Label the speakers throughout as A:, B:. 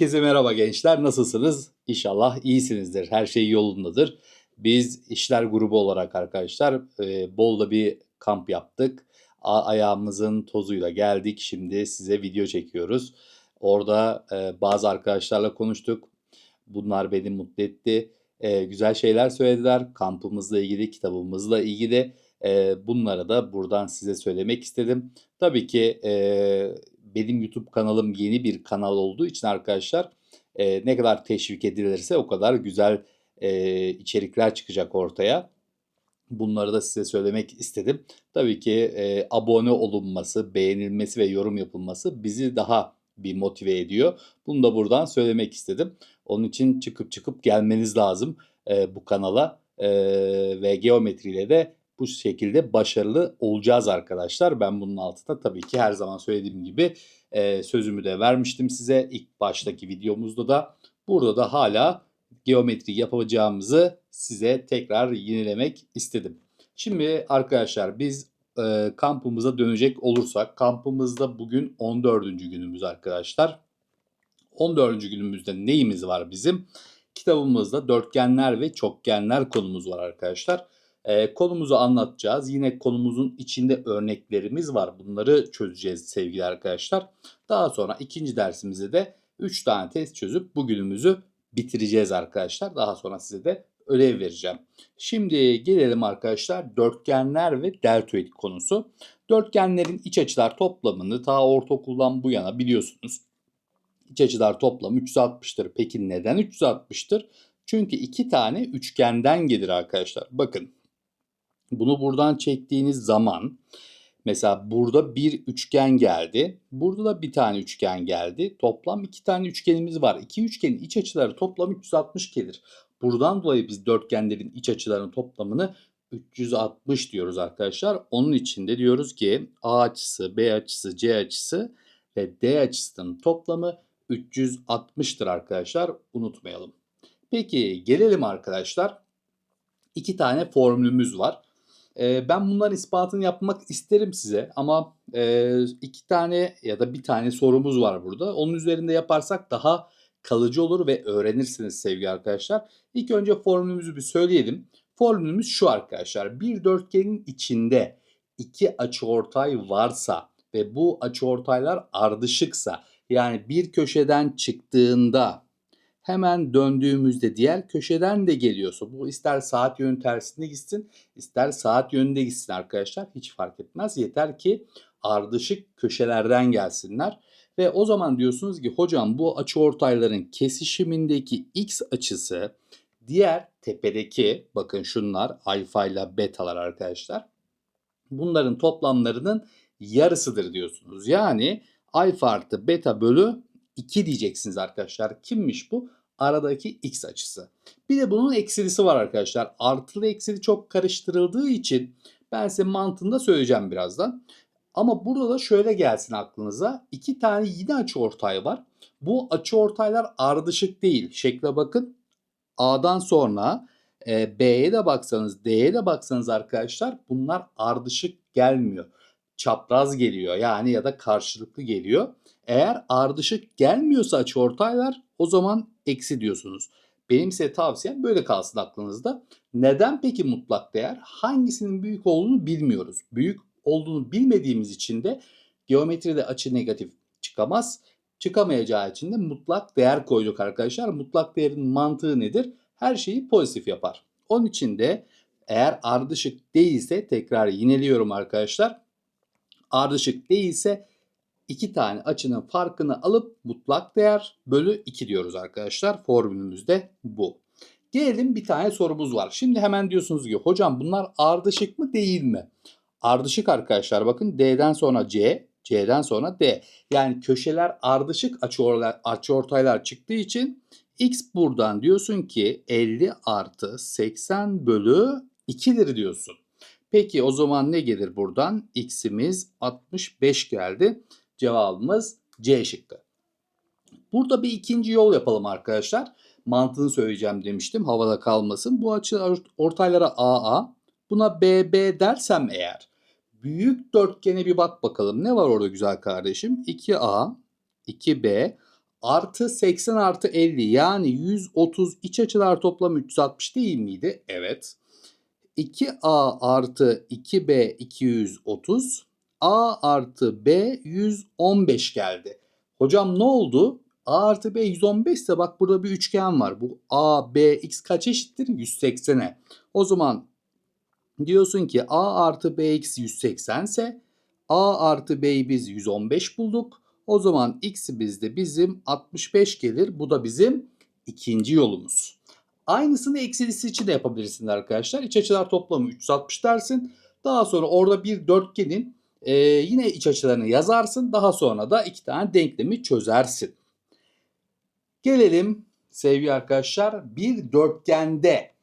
A: Herkese merhaba gençler. Nasılsınız? İnşallah iyisinizdir. Her şey yolundadır. Biz işler grubu olarak arkadaşlar e, Bol'da bir kamp yaptık. A- ayağımızın tozuyla geldik. Şimdi size video çekiyoruz. Orada e, bazı arkadaşlarla konuştuk. Bunlar beni mutlu etti. E, güzel şeyler söylediler. Kampımızla ilgili, kitabımızla ilgili. E, bunları da buradan size söylemek istedim. Tabii ki e, benim YouTube kanalım yeni bir kanal olduğu için arkadaşlar e, ne kadar teşvik edilirse o kadar güzel e, içerikler çıkacak ortaya. Bunları da size söylemek istedim. Tabii ki e, abone olunması, beğenilmesi ve yorum yapılması bizi daha bir motive ediyor. Bunu da buradan söylemek istedim. Onun için çıkıp çıkıp gelmeniz lazım e, bu kanala E, ve geometriyle de bu şekilde başarılı olacağız arkadaşlar. Ben bunun altında tabii ki her zaman söylediğim gibi e, sözümü de vermiştim size ilk baştaki videomuzda da. Burada da hala geometri yapacağımızı size tekrar yenilemek istedim. Şimdi arkadaşlar biz e, kampımıza dönecek olursak kampımızda bugün 14. günümüz arkadaşlar. 14. günümüzde neyimiz var bizim? Kitabımızda dörtgenler ve çokgenler konumuz var arkadaşlar. E, konumuzu anlatacağız. Yine konumuzun içinde örneklerimiz var. Bunları çözeceğiz sevgili arkadaşlar. Daha sonra ikinci dersimizde de 3 tane test çözüp bugünümüzü bitireceğiz arkadaşlar. Daha sonra size de ödev vereceğim. Şimdi gelelim arkadaşlar dörtgenler ve deltoid konusu. Dörtgenlerin iç açılar toplamını ta ortaokuldan bu yana biliyorsunuz. İç açılar toplamı 360'tır. Peki neden 360'tır? Çünkü iki tane üçgenden gelir arkadaşlar. Bakın bunu buradan çektiğiniz zaman mesela burada bir üçgen geldi. Burada da bir tane üçgen geldi. Toplam iki tane üçgenimiz var. İki üçgenin iç açıları toplam 360 gelir. Buradan dolayı biz dörtgenlerin iç açılarının toplamını 360 diyoruz arkadaşlar. Onun için de diyoruz ki A açısı, B açısı, C açısı ve D açısının toplamı 360'tır arkadaşlar. Unutmayalım. Peki gelelim arkadaşlar. İki tane formülümüz var. Ee, ben bunların ispatını yapmak isterim size ama e, iki tane ya da bir tane sorumuz var burada. Onun üzerinde yaparsak daha kalıcı olur ve öğrenirsiniz sevgili arkadaşlar. İlk önce formülümüzü bir söyleyelim. Formülümüz şu arkadaşlar. Bir dörtgenin içinde iki açıortay varsa ve bu açıortaylar ardışıksa yani bir köşeden çıktığında hemen döndüğümüzde diğer köşeden de geliyorsa bu ister saat yönü tersinde gitsin ister saat yönünde gitsin arkadaşlar hiç fark etmez. Yeter ki ardışık köşelerden gelsinler. Ve o zaman diyorsunuz ki hocam bu açıortayların kesişimindeki x açısı diğer tepedeki bakın şunlar alfa ile betalar arkadaşlar. Bunların toplamlarının yarısıdır diyorsunuz. Yani alfa artı beta bölü 2 diyeceksiniz arkadaşlar. Kimmiş bu? Aradaki x açısı. Bir de bunun eksilisi var arkadaşlar. Artılı eksili çok karıştırıldığı için ben size mantığını da söyleyeceğim birazdan. Ama burada da şöyle gelsin aklınıza. iki tane yine açıortay var. Bu açıortaylar ardışık değil. Şekle bakın. A'dan sonra e, B'ye de baksanız, D'ye de baksanız arkadaşlar bunlar ardışık gelmiyor. Çapraz geliyor yani ya da karşılıklı geliyor. Eğer ardışık gelmiyorsa açıortaylar o zaman eksi diyorsunuz. Benim size tavsiyem böyle kalsın aklınızda. Neden peki mutlak değer? Hangisinin büyük olduğunu bilmiyoruz. Büyük olduğunu bilmediğimiz için de geometride açı negatif çıkamaz. Çıkamayacağı için de mutlak değer koyduk arkadaşlar. Mutlak değerin mantığı nedir? Her şeyi pozitif yapar. Onun için de eğer ardışık değilse tekrar yineliyorum arkadaşlar. Ardışık değilse iki tane açının farkını alıp mutlak değer bölü 2 diyoruz arkadaşlar. Formülümüzde bu. Gelelim bir tane sorumuz var. Şimdi hemen diyorsunuz ki hocam bunlar ardışık mı değil mi? Ardışık arkadaşlar bakın D'den sonra C, C'den sonra D. Yani köşeler ardışık açıortaylar çıktığı için X buradan diyorsun ki 50 artı 80 bölü 2'dir diyorsun. Peki o zaman ne gelir buradan? X'imiz 65 geldi. Cevabımız C şıkkı. Burada bir ikinci yol yapalım arkadaşlar. Mantığını söyleyeceğim demiştim. Havada kalmasın. Bu açı ortaylara AA. Buna BB dersem eğer. Büyük dörtgene bir bak bakalım. Ne var orada güzel kardeşim? 2A, 2B Artı 80 artı 50 yani 130 iç açılar toplamı 360 değil miydi? Evet. 2A artı 2B 230. A artı B 115 geldi. Hocam ne oldu? A artı B 115 ise bak burada bir üçgen var. Bu A, B, X kaç eşittir? 180'e. O zaman diyorsun ki A artı BX 180 ise A artı B'yi biz 115 bulduk. O zaman X bizde bizim 65 gelir. Bu da bizim ikinci yolumuz. Aynısını eksilisi için de yapabilirsiniz arkadaşlar. İç açılar toplamı 360 dersin. Daha sonra orada bir dörtgenin e, yine iç açılarını yazarsın. Daha sonra da iki tane denklemi çözersin. Gelelim sevgili arkadaşlar bir dörtgende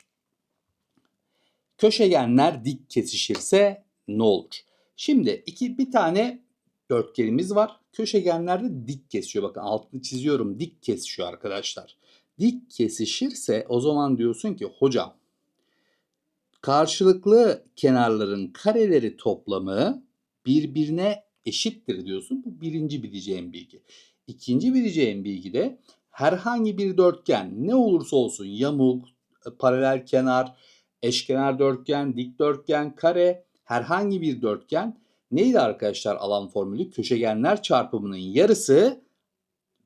A: köşegenler dik kesişirse ne olur? Şimdi iki bir tane dörtgenimiz var. Köşegenlerde dik kesiyor. Bakın altını çiziyorum. Dik kesişiyor arkadaşlar. Dik kesişirse o zaman diyorsun ki hocam karşılıklı kenarların kareleri toplamı birbirine eşittir diyorsun. Bu birinci bileceğim bilgi. İkinci bileceğim bilgi de herhangi bir dörtgen ne olursa olsun yamuk, paralel kenar, eşkenar dörtgen, dikdörtgen, kare herhangi bir dörtgen neydi arkadaşlar alan formülü? Köşegenler çarpımının yarısı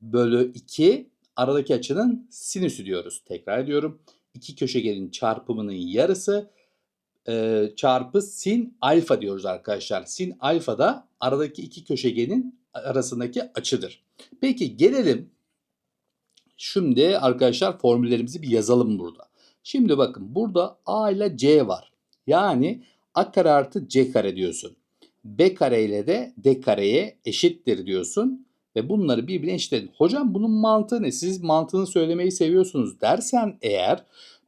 A: bölü 2 aradaki açının sinüsü diyoruz. Tekrar ediyorum. İki köşegenin çarpımının yarısı e, çarpı sin alfa diyoruz arkadaşlar. Sin alfa da aradaki iki köşegenin arasındaki açıdır. Peki gelelim şimdi arkadaşlar formüllerimizi bir yazalım burada. Şimdi bakın burada a ile c var. Yani a kare artı c kare diyorsun. b kare ile de d kareye eşittir diyorsun. Ve bunları birbirine eşitledin. Hocam bunun mantığı ne? Siz mantığını söylemeyi seviyorsunuz dersen eğer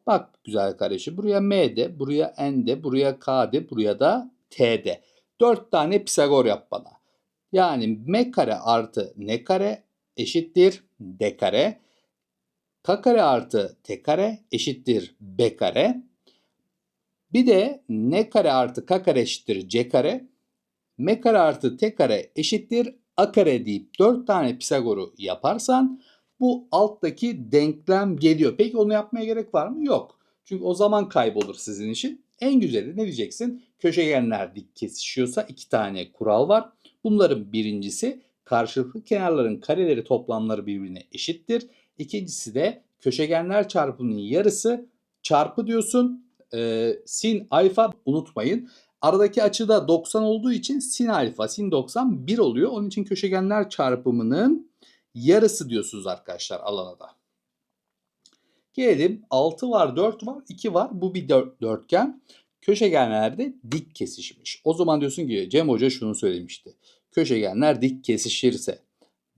A: bak güzel kardeşim buraya m'de, buraya n'de, buraya k'de, buraya da t'de. Dört tane Pisagor yap bana. Yani m kare artı n kare eşittir d kare. k kare artı t kare eşittir b kare. Bir de n kare artı k kare eşittir c kare. m kare artı t kare eşittir a kare deyip 4 tane Pisagor'u yaparsan bu alttaki denklem geliyor. Peki onu yapmaya gerek var mı? Yok. Çünkü o zaman kaybolur sizin için. En güzeli ne diyeceksin? Köşegenler dik kesişiyorsa iki tane kural var. Bunların birincisi karşılıklı kenarların kareleri toplamları birbirine eşittir. İkincisi de köşegenler çarpımının yarısı çarpı diyorsun. Ee, sin alfa unutmayın. Aradaki açı da 90 olduğu için sin alfa, sin 90 1 oluyor. Onun için köşegenler çarpımının yarısı diyorsunuz arkadaşlar alana da. Gelelim 6 var, 4 var, 2 var. Bu bir dörtgen. Köşegenlerde dik kesişmiş. O zaman diyorsun ki Cem Hoca şunu söylemişti. Köşegenler dik kesişirse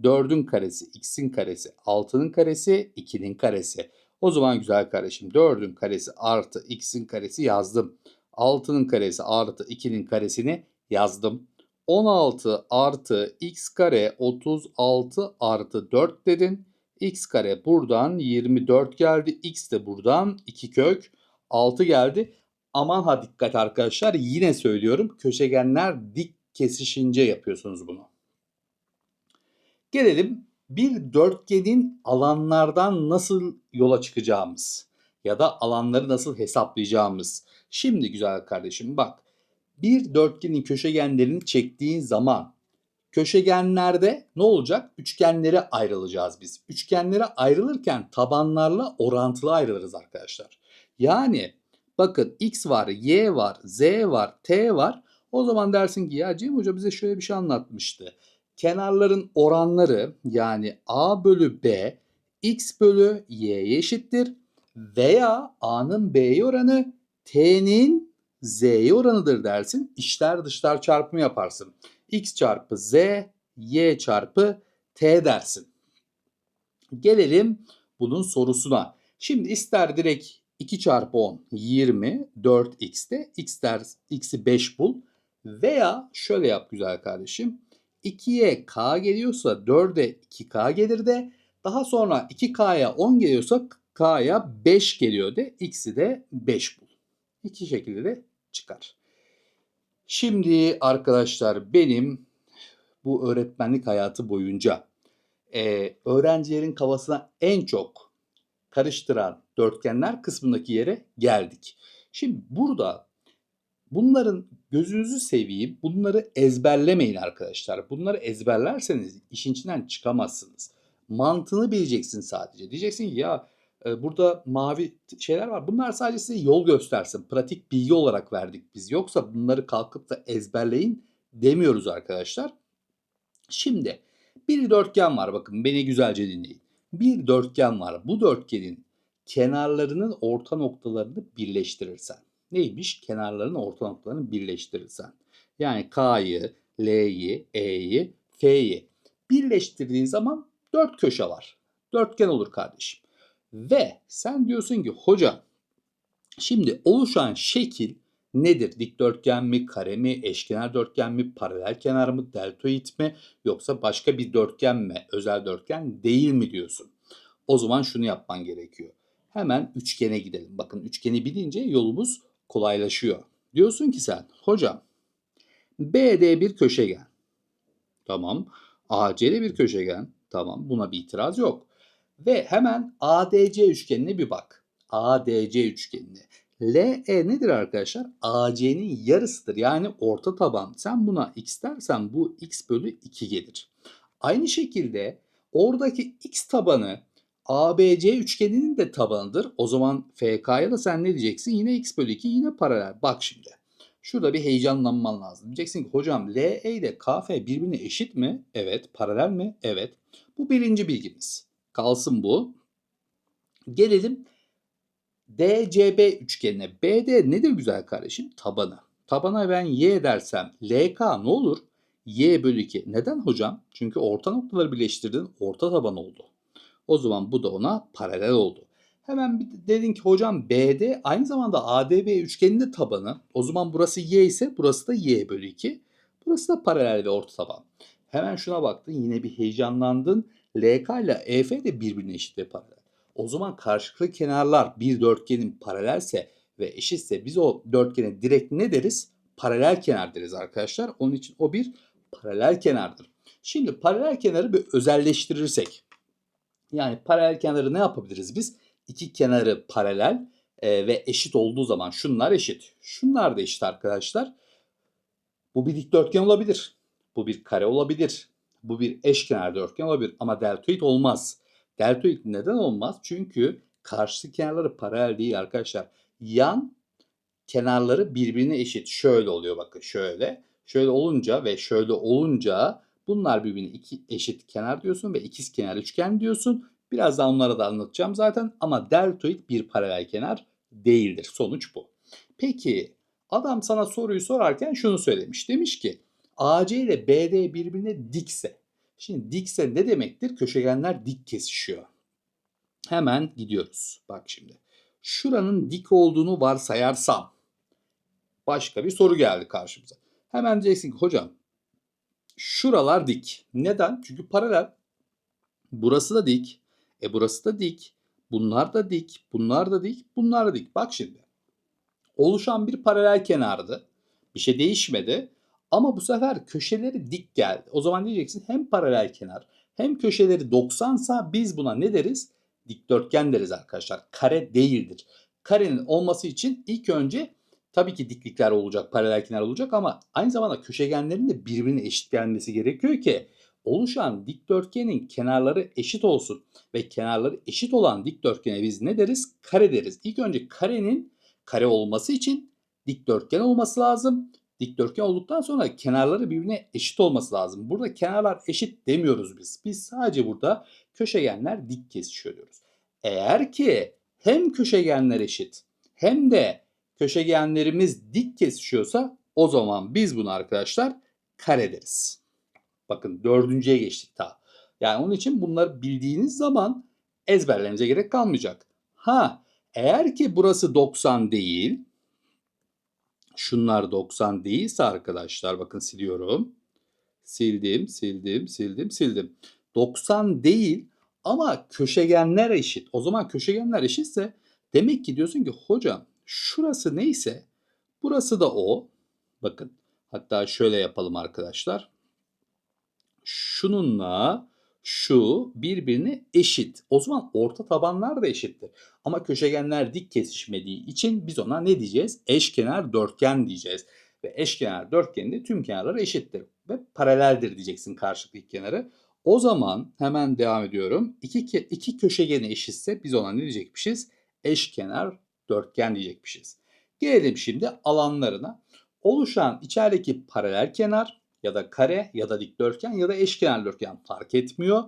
A: 4'ün karesi, x'in karesi, 6'nın karesi, 2'nin karesi. O zaman güzel kardeşim 4'ün karesi artı x'in karesi yazdım. 6'nın karesi artı 2'nin karesini yazdım. 16 artı x kare 36 artı 4 dedin. x kare buradan 24 geldi. x de buradan 2 kök 6 geldi. Aman ha dikkat arkadaşlar yine söylüyorum köşegenler dik kesişince yapıyorsunuz bunu. Gelelim bir dörtgenin alanlardan nasıl yola çıkacağımız ya da alanları nasıl hesaplayacağımız. Şimdi güzel kardeşim bak. Bir dörtgenin köşegenlerini çektiğin zaman köşegenlerde ne olacak? Üçgenlere ayrılacağız biz. Üçgenlere ayrılırken tabanlarla orantılı ayrılırız arkadaşlar. Yani bakın x var, y var, z var, t var. O zaman dersin ki ya Cem Hoca bize şöyle bir şey anlatmıştı. Kenarların oranları yani a bölü b x bölü y'ye eşittir. Veya a'nın b'ye oranı t'nin z'ye oranıdır dersin. İşler dışlar çarpımı yaparsın. x çarpı z, y çarpı t dersin. Gelelim bunun sorusuna. Şimdi ister direkt 2 çarpı 10 20 4x'te x der x'i 5 bul. Veya şöyle yap güzel kardeşim. 2'ye k geliyorsa 4'e 2k gelir de daha sonra 2k'ya 10 geliyorsa k'ya 5 geliyor de x'i de 5 bul. İki şekilde de çıkar. Şimdi arkadaşlar benim bu öğretmenlik hayatı boyunca Eee, öğrencilerin kafasına en çok karıştıran dörtgenler kısmındaki yere geldik. Şimdi burada bunların gözünüzü seveyim, bunları ezberlemeyin arkadaşlar. Bunları ezberlerseniz işin içinden çıkamazsınız. Mantığını bileceksin sadece. Diyeceksin ya e, burada mavi şeyler var. Bunlar sadece size yol göstersin. Pratik bilgi olarak verdik biz. Yoksa bunları kalkıp da ezberleyin demiyoruz arkadaşlar. Şimdi bir dörtgen var bakın beni güzelce dinleyin. Bir dörtgen var. Bu dörtgenin kenarlarının orta noktalarını birleştirirsen. Neymiş? Kenarların orta noktalarını birleştirirsen. Yani K'yı, L'yi, E'yi, F'yi birleştirdiğin zaman dört köşe var. Dörtgen olur kardeşim. Ve sen diyorsun ki hocam şimdi oluşan şekil nedir? Dikdörtgen mi, kare mi, eşkenar dörtgen mi, paralel kenar mı, deltoid mi yoksa başka bir dörtgen mi, özel dörtgen değil mi diyorsun. O zaman şunu yapman gerekiyor. Hemen üçgene gidelim. Bakın üçgeni bilince yolumuz kolaylaşıyor. Diyorsun ki sen hocam BD bir köşegen. Tamam. AC'de bir köşegen. Tamam. Buna bir itiraz yok. Ve hemen ADC üçgenine bir bak. ADC üçgenine. LE nedir arkadaşlar? AC'nin yarısıdır. Yani orta taban. Sen buna x dersen bu x bölü 2 gelir. Aynı şekilde oradaki x tabanı ABC üçgeninin de tabanıdır. O zaman FK'ya da sen ne diyeceksin? Yine x bölü 2 yine paralel. Bak şimdi. Şurada bir heyecanlanman lazım. Diyeceksin ki hocam LE ile KF birbirine eşit mi? Evet. Paralel mi? Evet. Bu birinci bilgimiz. Kalsın bu. Gelelim DCB üçgenine. BD nedir güzel kardeşim? Tabanı. Tabana ben y dersem LK ne olur? Y bölü 2. Neden hocam? Çünkü orta noktaları birleştirdin orta taban oldu. O zaman bu da ona paralel oldu. Hemen bir dedin ki hocam BD aynı zamanda ADB üçgeninin de tabanı. O zaman burası y ise burası da y bölü 2. Burası da paralel ve orta taban. Hemen şuna baktın yine bir heyecanlandın. LK ile EF de birbirine eşit ve paralel. O zaman karşılıklı kenarlar bir dörtgenin paralelse ve eşitse biz o dörtgene direkt ne deriz? Paralel kenar deriz arkadaşlar. Onun için o bir paralel kenardır. Şimdi paralel kenarı bir özelleştirirsek yani paralel kenarı ne yapabiliriz biz? İki kenarı paralel e, ve eşit olduğu zaman şunlar eşit. Şunlar da eşit arkadaşlar. Bu bir dikdörtgen olabilir. Bu bir kare olabilir. Bu bir eşkenar dörtgen olabilir ama deltoid olmaz. Deltoid neden olmaz? Çünkü karşı kenarları paralel değil arkadaşlar. Yan kenarları birbirine eşit. Şöyle oluyor bakın şöyle. Şöyle olunca ve şöyle olunca bunlar birbirine iki eşit kenar diyorsun ve ikiz kenar üçgen diyorsun. Birazdan onları da anlatacağım zaten ama deltoid bir paralel kenar değildir. Sonuç bu. Peki adam sana soruyu sorarken şunu söylemiş. Demiş ki AC ile BD birbirine dikse. Şimdi dikse ne demektir? Köşegenler dik kesişiyor. Hemen gidiyoruz. Bak şimdi. Şuranın dik olduğunu varsayarsam başka bir soru geldi karşımıza. Hemen diyeceksin ki hocam şuralar dik. Neden? Çünkü paralel. Burası da dik. E burası da dik. Bunlar da dik. Bunlar da dik. Bunlar da dik. Bak şimdi. Oluşan bir paralel kenardı. Bir şey değişmedi. Ama bu sefer köşeleri dik geldi. O zaman diyeceksin hem paralel kenar hem köşeleri 90 sa biz buna ne deriz? Dikdörtgen deriz arkadaşlar. Kare değildir. Karenin olması için ilk önce tabii ki diklikler olacak, paralel kenar olacak ama aynı zamanda köşegenlerin de birbirine eşit gelmesi gerekiyor ki oluşan dikdörtgenin kenarları eşit olsun ve kenarları eşit olan dikdörtgene biz ne deriz? Kare deriz. İlk önce karenin kare olması için dikdörtgen olması lazım. Dikdörtgen olduktan sonra kenarları birbirine eşit olması lazım. Burada kenarlar eşit demiyoruz biz. Biz sadece burada köşegenler dik kesişiyor diyoruz. Eğer ki hem köşegenler eşit hem de köşegenlerimiz dik kesişiyorsa o zaman biz bunu arkadaşlar kare deriz. Bakın dördüncüye geçtik daha. Yani onun için bunları bildiğiniz zaman ezberlerinize gerek kalmayacak. Ha eğer ki burası 90 değil, şunlar 90 değilse arkadaşlar bakın siliyorum. Sildim, sildim, sildim, sildim. 90 değil ama köşegenler eşit. O zaman köşegenler eşitse demek ki diyorsun ki hocam şurası neyse burası da o. Bakın hatta şöyle yapalım arkadaşlar. Şununla şu birbirine eşit. O zaman orta tabanlar da eşittir. Ama köşegenler dik kesişmediği için biz ona ne diyeceğiz? Eşkenar dörtgen diyeceğiz. Ve eşkenar dörtgenin de tüm kenarları eşittir. Ve paraleldir diyeceksin karşılıklı iki kenarı. O zaman hemen devam ediyorum. İki, iki köşegeni eşitse biz ona ne diyecekmişiz? Eşkenar dörtgen diyecekmişiz. Gelelim şimdi alanlarına. Oluşan içerideki paralel kenar ya da kare ya da dikdörtgen ya da eşkenar dörtgen fark etmiyor.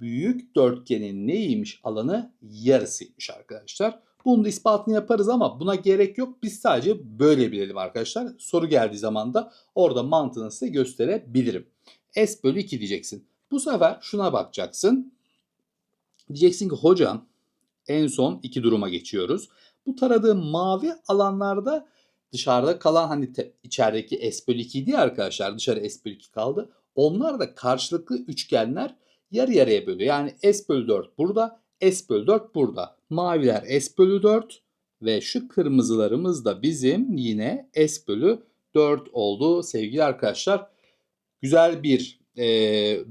A: Büyük dörtgenin neymiş alanı? Yarısıymış arkadaşlar. Bunun da ispatını yaparız ama buna gerek yok. Biz sadece böyle bilelim arkadaşlar. Soru geldiği zaman da orada mantığını size gösterebilirim. S bölü 2 diyeceksin. Bu sefer şuna bakacaksın. Diyeceksin ki hocam en son iki duruma geçiyoruz. Bu taradığım mavi alanlarda dışarıda kalan hani te- içerideki S bölü 2 idi arkadaşlar dışarı S bölü 2 kaldı. Onlar da karşılıklı üçgenler yarı yarıya bölüyor. Yani S bölü 4 burada, S bölü 4 burada. Maviler S bölü 4 ve şu kırmızılarımız da bizim yine S bölü 4 oldu sevgili arkadaşlar. Güzel bir e,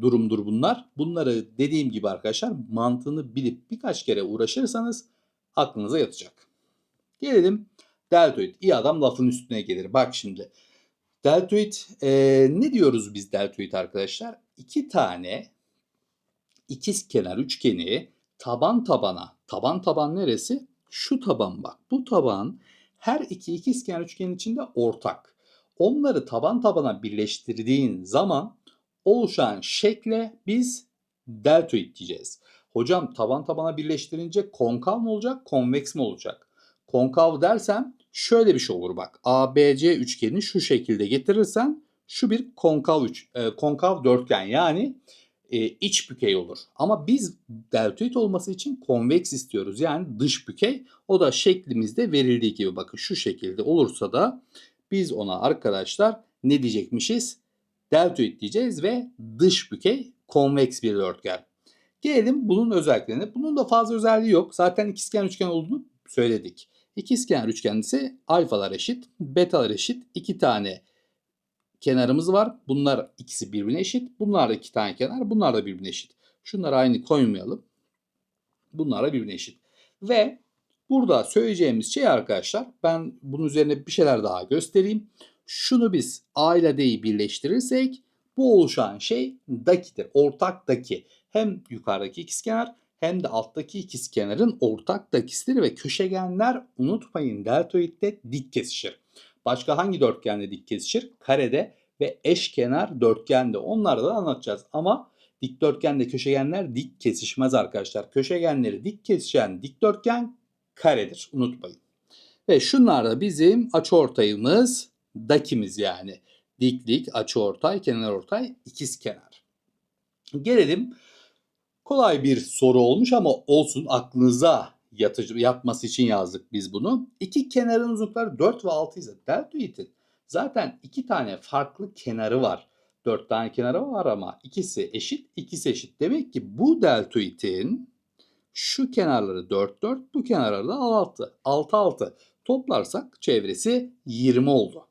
A: durumdur bunlar. Bunları dediğim gibi arkadaşlar mantığını bilip birkaç kere uğraşırsanız aklınıza yatacak. Gelelim deltoid. İyi adam lafın üstüne gelir. Bak şimdi. Deltoid e, ne diyoruz biz deltoid arkadaşlar? İki tane ikiz kenar üçgeni taban tabana. Taban taban neresi? Şu taban bak. Bu taban her iki ikiz kenar üçgenin içinde ortak. Onları taban tabana birleştirdiğin zaman oluşan şekle biz deltoid diyeceğiz. Hocam taban tabana birleştirince konkav mı olacak, konveks mi olacak? Konkav dersen şöyle bir şey olur bak. ABC üçgenini şu şekilde getirirsen şu bir konkav üç, e, konkav dörtgen yani e, iç bükey olur. Ama biz deltoid olması için konveks istiyoruz. Yani dış bükey. O da şeklimizde verildiği gibi bakın şu şekilde olursa da biz ona arkadaşlar ne diyecekmişiz? Deltoid diyeceğiz ve dış bükey konveks bir dörtgen. Gelelim bunun özelliklerine. Bunun da fazla özelliği yok. Zaten ikizkenar üçgen olduğunu söyledik. İkizkenar üçgen ise alfalar eşit, betalar eşit. iki tane kenarımız var. Bunlar ikisi birbirine eşit. Bunlar da iki tane kenar. Bunlar da birbirine eşit. Şunları aynı koymayalım. Bunlar da birbirine eşit. Ve burada söyleyeceğimiz şey arkadaşlar ben bunun üzerine bir şeyler daha göstereyim. Şunu biz A ile D'yi birleştirirsek bu oluşan şey dakidir. Ortak daki. Hem yukarıdaki ikizkenar hem de alttaki ikizkenarın ortak dakisidir ve köşegenler unutmayın deltoidde dik kesişir. Başka hangi dörtgende dik kesişir? Karede ve eşkenar dörtgende. Onları da anlatacağız ama dikdörtgende köşegenler dik kesişmez arkadaşlar. Köşegenleri dik kesişen dikdörtgen karedir. Unutmayın. Ve şunlar da bizim açıortayımız, dakimiz yani. Diklik, açıortay, kenarortay, ikizkenar. Gelelim kolay bir soru olmuş ama olsun aklınıza yatıcı, yatması için yazdık biz bunu. İki kenarın uzunlukları 4 ve 6 ise deltoidin zaten iki tane farklı kenarı var. 4 tane kenarı var ama ikisi eşit, ikisi eşit. Demek ki bu deltoidin şu kenarları 4 4, bu kenarları da 6. 6 6. Toplarsak çevresi 20 oldu.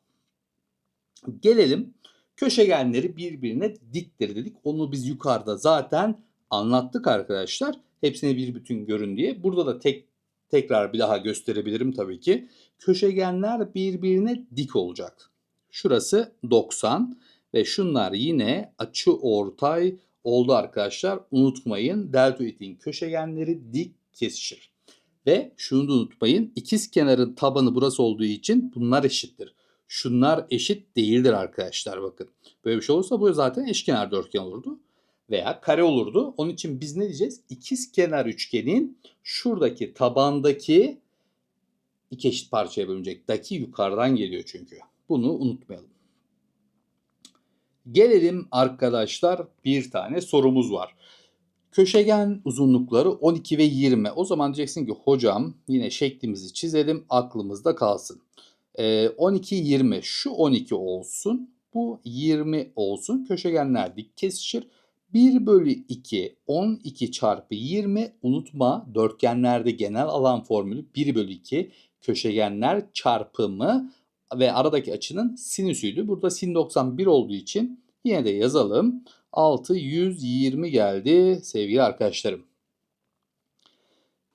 A: Gelelim köşegenleri birbirine diktir dedik. Onu biz yukarıda zaten anlattık arkadaşlar. Hepsine bir bütün görün diye. Burada da tek tekrar bir daha gösterebilirim tabii ki. Köşegenler birbirine dik olacak. Şurası 90 ve şunlar yine açı ortay oldu arkadaşlar. Unutmayın deltoidin köşegenleri dik kesişir. Ve şunu da unutmayın ikiz kenarın tabanı burası olduğu için bunlar eşittir. Şunlar eşit değildir arkadaşlar bakın. Böyle bir şey olursa bu zaten eşkenar dörtgen olurdu veya kare olurdu. Onun için biz ne diyeceğiz? İkiz kenar üçgenin şuradaki tabandaki iki eşit parçaya bölünecek. Yukarıdan geliyor çünkü. Bunu unutmayalım. Gelelim arkadaşlar bir tane sorumuz var. Köşegen uzunlukları 12 ve 20. O zaman diyeceksin ki hocam yine şeklimizi çizelim aklımızda kalsın. Ee, 12 20 şu 12 olsun bu 20 olsun. Köşegenler dik kesişir. 1 bölü 2 12 çarpı 20 unutma dörtgenlerde genel alan formülü 1 bölü 2 köşegenler çarpımı ve aradaki açının sinüsüydü. Burada sin 91 olduğu için yine de yazalım. 6 120 geldi sevgili arkadaşlarım.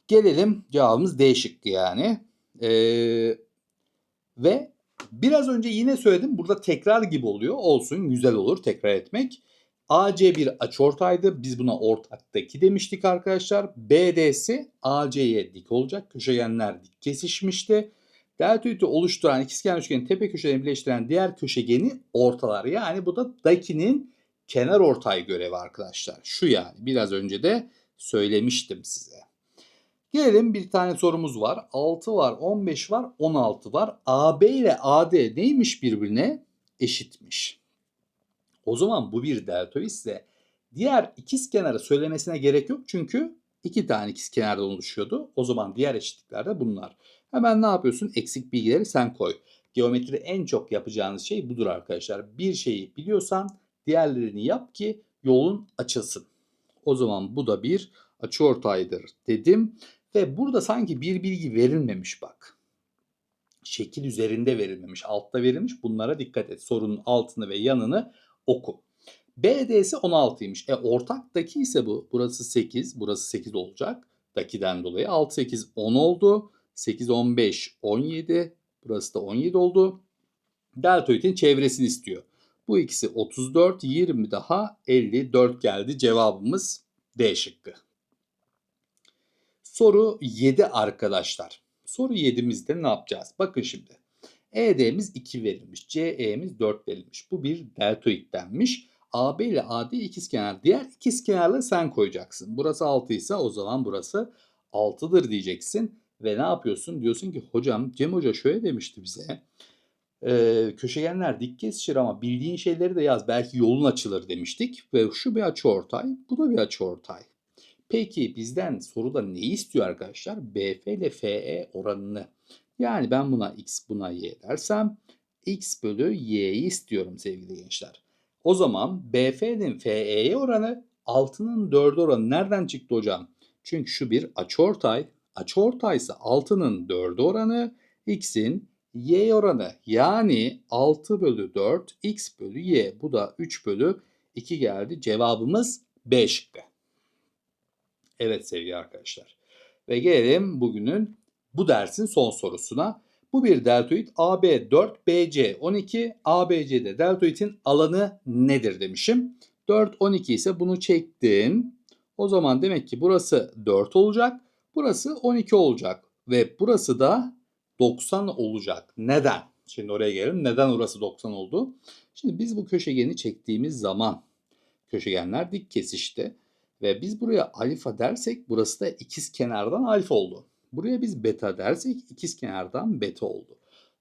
A: Gelelim cevabımız D şıkkı yani. Ee, ve biraz önce yine söyledim burada tekrar gibi oluyor. Olsun güzel olur tekrar etmek. AC bir açıortaydı. Biz buna ortaktaki demiştik arkadaşlar. BD'si AC'ye dik olacak. Köşegenler dik kesişmişti. Deltoidi oluşturan ikizkenar üçgenin tepe köşelerini birleştiren diğer köşegeni ortalar. Yani bu da dakinin kenar ortay görevi arkadaşlar. Şu yani biraz önce de söylemiştim size. Gelelim bir tane sorumuz var. 6 var, 15 var, 16 var. AB ile AD neymiş birbirine? Eşitmiş. O zaman bu bir deltoid ise diğer ikiz kenarı söylemesine gerek yok. Çünkü iki tane ikiz kenardan oluşuyordu. O zaman diğer eşitlikler de bunlar. Hemen ne yapıyorsun? Eksik bilgileri sen koy. Geometri en çok yapacağınız şey budur arkadaşlar. Bir şeyi biliyorsan diğerlerini yap ki yolun açılsın. O zaman bu da bir açıortaydır dedim. Ve burada sanki bir bilgi verilmemiş bak. Şekil üzerinde verilmemiş, altta verilmiş. Bunlara dikkat et. Sorunun altını ve yanını oku. BD'si 16'ymış. E ortaktaki ise bu. Burası 8, burası 8 olacak. Dakiden dolayı 6, 8, 10 oldu. 8, 15, 17. Burası da 17 oldu. Deltoidin çevresini istiyor. Bu ikisi 34, 20 daha 54 geldi. Cevabımız D şıkkı. Soru 7 arkadaşlar. Soru 7'mizde ne yapacağız? Bakın şimdi. ED'miz 2 verilmiş. CE'miz 4 verilmiş. Bu bir deltoid denmiş. AB ile AD ikizkenar. Diğer ikizkenarla sen koyacaksın. Burası 6 ise o zaman burası 6'dır diyeceksin. Ve ne yapıyorsun? Diyorsun ki hocam Cem Hoca şöyle demişti bize. Ee, köşegenler dik kesişir ama bildiğin şeyleri de yaz. Belki yolun açılır demiştik. Ve şu bir açıortay, bu da bir açıortay. Peki bizden soruda neyi istiyor arkadaşlar? BF ile FE oranını. Yani ben buna x buna y dersem x bölü y'yi istiyorum sevgili gençler. O zaman BF'nin FE'ye oranı 6'nın 4'e oranı nereden çıktı hocam? Çünkü şu bir açıortay. Açıortay ise 6'nın 4'e oranı x'in y oranı. Yani 6 bölü 4 x bölü y. Bu da 3 bölü 2 geldi. Cevabımız B şıkkı. Evet sevgili arkadaşlar. Ve gelelim bugünün bu dersin son sorusuna. Bu bir deltoid AB 4, BC 12. ABC'de deltoidin alanı nedir demişim. 4, 12 ise bunu çektin. O zaman demek ki burası 4 olacak. Burası 12 olacak. Ve burası da 90 olacak. Neden? Şimdi oraya gelelim. Neden orası 90 oldu? Şimdi biz bu köşegeni çektiğimiz zaman köşegenler dik kesişti. Ve biz buraya alfa dersek burası da ikiz kenardan alfa oldu. Buraya biz beta dersek ikiz kenardan beta oldu.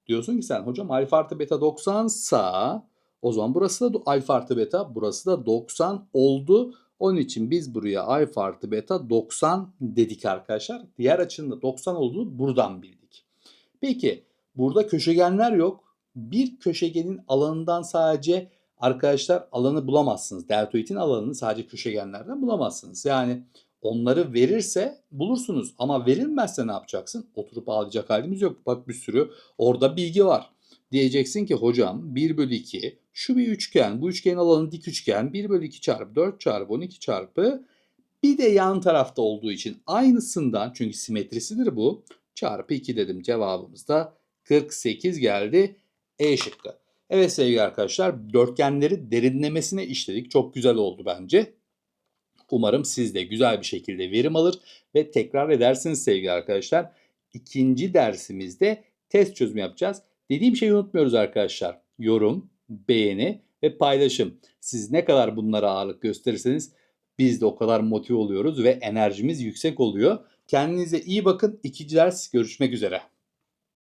A: Diyorsun ki sen hocam alfa artı beta 90 sa o zaman burası da alfa artı beta burası da 90 oldu. Onun için biz buraya alfa artı beta 90 dedik arkadaşlar. Diğer açının da 90 olduğunu buradan bildik. Peki burada köşegenler yok. Bir köşegenin alanından sadece arkadaşlar alanı bulamazsınız. Deltoidin alanını sadece köşegenlerden bulamazsınız. Yani onları verirse bulursunuz ama verilmezse ne yapacaksın? Oturup ağlayacak halimiz yok. Bak bir sürü orada bilgi var. Diyeceksin ki hocam 1 bölü 2 şu bir üçgen bu üçgenin alanı dik üçgen 1 bölü 2 çarpı 4 çarpı 12 çarpı bir de yan tarafta olduğu için aynısından çünkü simetrisidir bu çarpı 2 dedim cevabımız da 48 geldi E şıkkı. Evet sevgili arkadaşlar dörtgenleri derinlemesine işledik. Çok güzel oldu bence. Umarım siz de güzel bir şekilde verim alır ve tekrar edersiniz sevgili arkadaşlar. İkinci dersimizde test çözümü yapacağız. Dediğim şeyi unutmuyoruz arkadaşlar. Yorum, beğeni ve paylaşım. Siz ne kadar bunlara ağırlık gösterirseniz biz de o kadar motive oluyoruz ve enerjimiz yüksek oluyor. Kendinize iyi bakın. İkinci ders görüşmek üzere.